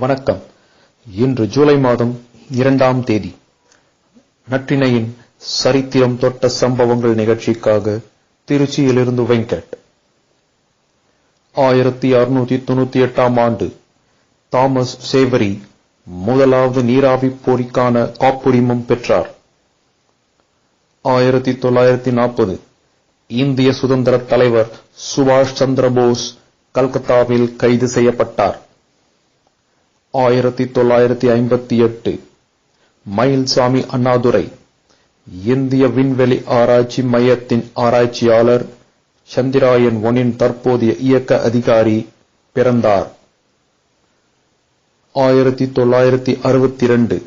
வணக்கம். இன்று ஜூலை மாதம் இரண்டாம் தேதி. நற்றினையின் சரித்திரம் தொட்ட சம்பவங்கள் நிகழ்ச்சிக்காக திருச்சியிலிருந்து வெங்கட். ஆயிரத்தி அறுநூத்தி தொண்ணூத்தி எட்டாம் ஆண்டு தாமஸ் சேவரி முதலாவது நீராவி போரிக்கான காப்புரிமம் பெற்றார். ஆயிரத்தி தொள்ளாயிரத்தி நாற்பது இந்திய சுதந்திர தலைவர் சுபாஷ் சந்திரபோஸ் கல்கத்தாவில் கைது செய்யப்பட்டார். ஆயிரத்தி தொள்ளாயிரத்தி ஐம்பத்தி எட்டு. மயில்சாமி அண்ணாதுரை இந்திய விண்வெளி ஆராய்ச்சி மையத்தின் ஆராய்ச்சியாளர் சந்திராயன் ஒனின் தற்போதைய இயக்க அதிகாரி பிறந்தார். ஆயிரத்தி தொள்ளாயிரத்தி அறுபத்தி இரண்டு.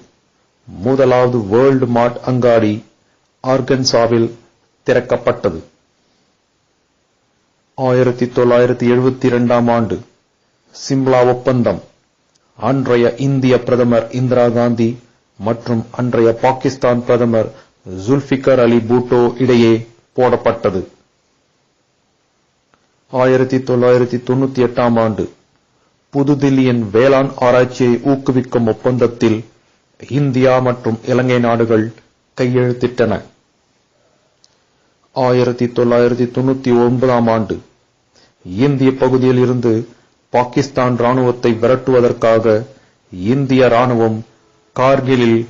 முதலாவது வேர்ல்டு மார்ட் அங்காடி ஆர்கன்சாவில் திறக்கப்பட்டது. ஆயிரத்தி தொள்ளாயிரத்தி எழுபத்தி இரண்டாம் ஆண்டு சிம்லா ஒப்பந்தம். அன்றைய இந்திய பிரதமர் இந்திரா காந்தி மற்றும் அன்றைய பாகிஸ்தான் பிரதமர் ஜுல்பிகர் அலி பூட்டோ இடையே போடப்பட்டது. ஆயிரத்தி தொள்ளாயிரத்தி தொண்ணூத்தி எட்டாம் ஆண்டு புதுதில்லியின் வேளாண் ஆராய்ச்சியை ஊக்குவிக்கும் ஒப்பந்தத்தில் இந்தியா மற்றும் இலங்கை நாடுகள் கையெழுத்திட்டன. ஆயிரத்தி தொள்ளாயிரத்தி தொண்ணூத்தி ஒன்பதாம் ஆண்டு இந்திய பகுதியில் இருந்து பாகிஸ்தான் ராணுவத்தை விரட்டுவதற்காக இந்திய ராணுவம் கார்கிலில்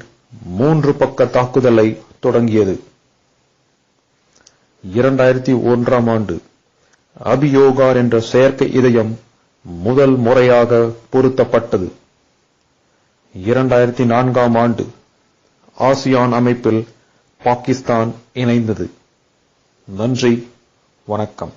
மூன்று பக்க தாக்குதலை தொடங்கியது. இரண்டாயிரத்தி ஒன்றாம் ஆண்டு அபியோகார் என்ற செயற்கை இதயம் முதல் முறையாக பொருத்தப்பட்டது. இரண்டாயிரத்தி நான்காம் ஆண்டு ஆசியான் அமைப்பில் பாகிஸ்தான் இணைந்தது. நன்றி வணக்கம்.